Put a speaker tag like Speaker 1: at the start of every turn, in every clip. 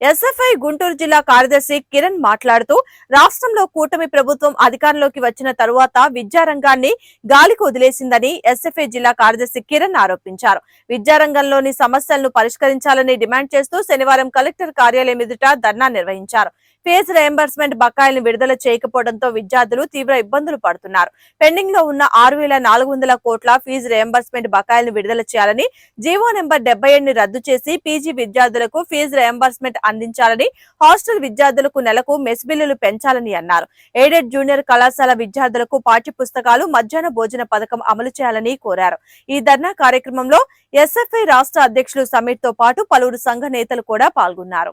Speaker 1: SFI Guntur జిల్లా కార్యదర్శి కిరణ్ మాట్లాడుతూ రాష్ట్రంలో కూటమి ప్రభుత్వం అధికారంలోకి వచ్చిన తరువాత విద్యారంగాన్ని గాలికి వదిలేసిందని ఎస్ఎఫ్ఐ జిల్లా కార్యదర్శి కిరణ్ ఆరోపించారు. విద్యారంగంలోని సమస్యలను పరిష్కరించాలని డిమాండ్ చేస్తూ శనివారం కలెక్టర్ కార్యాలయం ఎదుట ధర్నా నిర్వహించారు. ఫీజు రియంబర్స్మెంట్ బకాయిలను విడుదల చేయకపోవడంతో విద్యార్థులు తీవ్ర ఇబ్బందులు పడుతున్నారు. పెండింగ్లో ఉన్న ఆరు వేల నాలుగు వందల కోట్ల ఫీజు రియంబర్స్మెంట్ బకాయిలను విడుదల చేయాలని జీవో నెంబర్ డెబ్బై ఏడుని రద్దు చేసి పీజీ విద్యార్థులకు ఫీజు రియంబర్స్మెంట్ అందించాలని హాస్టల్ విద్యార్థులకు నెలకు మెస్ బిల్లులు పెంచాలని అన్నారు. ఎయిడెడ్ జూనియర్ కళాశాల విద్యార్థులకు పాఠ్య పుస్తకాలు మధ్యాహ్న భోజన పథకం అమలు చేయాలని కోరారు. ఈ ధర్నా కార్యక్రమంలో ఎస్ఎఫ్ఐ రాష్ట్ర అధ్యక్షులు సమీర్తో పాటు పలువురు సంఘ నేతలు కూడా పాల్గొన్నారు.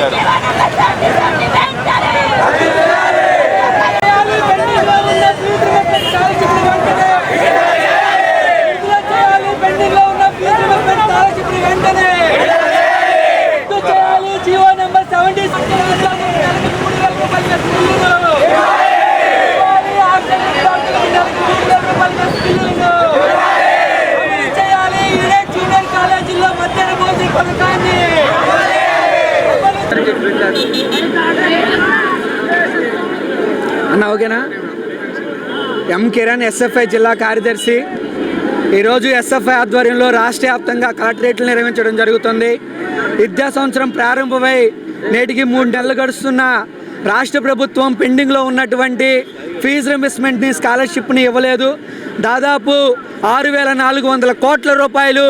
Speaker 2: తెచ్చారు
Speaker 3: అన్న ఓకేనా? ఎం కిరణ్ ఎస్ఎఫ్ఐ జిల్లా కార్యదర్శి. ఈరోజు ఎస్ఎఫ్ఐ ఆధ్వర్యంలో రాష్ట్ర వ్యాప్తంగా కలెక్టరేట్లు నిర్వహించడం జరుగుతుంది. విద్యా సంవత్సరం ప్రారంభమై నేటికి మూడు నెలలు గడుస్తున్న రాష్ట్ర ప్రభుత్వం పెండింగ్లో ఉన్నటువంటి ఫీజు రిమిస్మెంట్ని స్కాలర్షిప్ని ఇవ్వలేదు. దాదాపు ఆరు వేల నాలుగు వందల కోట్ల రూపాయలు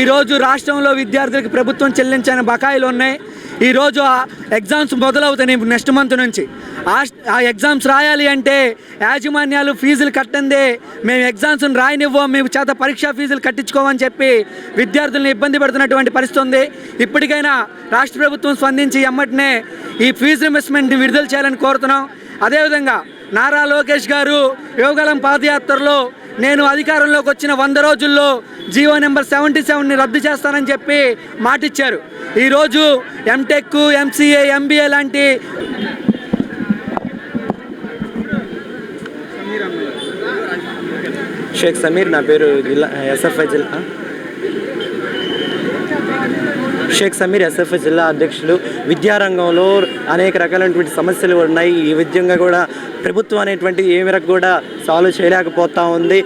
Speaker 3: ఈరోజు రాష్ట్రంలో విద్యార్థులకు ప్రభుత్వం చెల్లించిన బకాయిలు ఉన్నాయి. ఈరోజు ఆ ఎగ్జామ్స్ మొదలవుతాయి నెక్స్ట్ మంత్ నుంచి. ఆ ఎగ్జామ్స్ రాయాలి అంటే యాజమాన్యాలు ఫీజులు కట్టందే. మేము ఎగ్జామ్స్ రాయనివ్వం మేము చేత పరీక్షా ఫీజులు కట్టించుకోమని చెప్పి విద్యార్థులను ఇబ్బంది పెడుతున్నటువంటి పరిస్థితి ఉంది. ఇప్పటికైనా రాష్ట్ర ప్రభుత్వం స్పందించి ఎమ్మటనే ఈ ఫీజు రిమిస్మెంట్ని విడుదల చేయాలని కోరుతున్నాం. అదేవిధంగా నారా లోకేష్ గారు యోగలం పాదయాత్రలో నేను అధికారంలోకి వచ్చిన వంద రోజుల్లో జీవో నెంబర్ సెవెంటీ సెవెన్ని రద్దు చేస్తానని చెప్పి మాటిచ్చారు. ఈరోజు ఎంటెక్ ఎంసీఏ ఎంబీఏ లాంటి
Speaker 4: షేక్ సమీర్ నా పేరు జిల్లా ఎస్ఎఫ్ఐ జిల్లా. షేక్ సమీర్ ఎస్ఎఫ్ జిల్లా అధ్యక్షులు. విద్యారంగంలో అనేక రకాలైనటువంటి సమస్యలు ఉన్నాయి. ఈ విధంగా కూడా ప్రభుత్వం అనేటువంటి ఏ మేరకు కూడా సాల్వ్ చేయలేకపోతా ఉంది.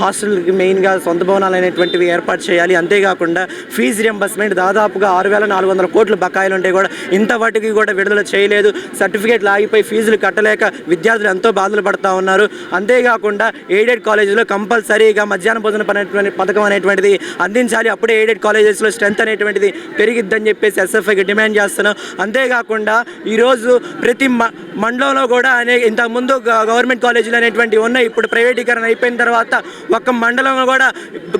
Speaker 4: హాస్టల్కి మెయిన్గా సొంత భవనాలు అనేటువంటివి ఏర్పాటు చేయాలి. అంతేకాకుండా ఫీజు రియంబర్స్మెంట్ దాదాపుగా ఆరు వేల నాలుగు వందల కోట్లు బకాయిలు ఉంటే కూడా ఇంత వాటికి కూడా విడుదల చేయలేదు. సర్టిఫికేట్లు ఆగిపోయి ఫీజులు కట్టలేక విద్యార్థులు ఎంతో బాధలు పడుతూ ఉన్నారు. అంతేకాకుండా ఎయిడెడ్ కాలేజీలో కంపల్సరీగా మధ్యాహ్న భోజన పనేటువంటి పథకం అనేటువంటిది అందించాలి. అప్పుడే ఎయిడెడ్ కాలేజెస్లో స్ట్రెంత్ అనేటువంటిది పెరిగిద్దని చెప్పేసి ఎస్ఎఫ్ఐకి డిమాండ్ చేస్తున్నాం. అంతేకాకుండా ఈరోజు ప్రతి మ మండలంలో కూడా అనే ఇంతకుముందు గవర్నమెంట్ కాలేజీలు అనేటువంటివి ఉన్నాయి. ఇప్పుడు ప్రైవేటీకరణ అయిపోయిన తర్వాత ఒక్క మండలంలో కూడా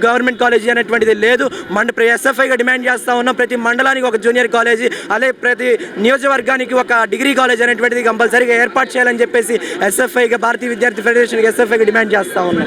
Speaker 4: గవర్నమెంట్ కాలేజీ అనేటువంటిది లేదు. మండ ఎస్ఎఫ్ఐగా డిమాండ్ చేస్తూ ఉన్నాం. ప్రతి మండలానికి ఒక జూనియర్ కాలేజీ అలాగే ప్రతి నియోజకవర్గానికి ఒక డిగ్రీ కాలేజ్ అనేటువంటిది కంపల్సరీగా ఏర్పాటు చేయాలని చెప్పేసి ఎస్ఎఫ్ఐగా భారతీయ విద్యార్థి ఫెడరేషన్కి ఎస్ఎఫ్ఐగా డిమాండ్ చేస్తూ ఉన్నాం.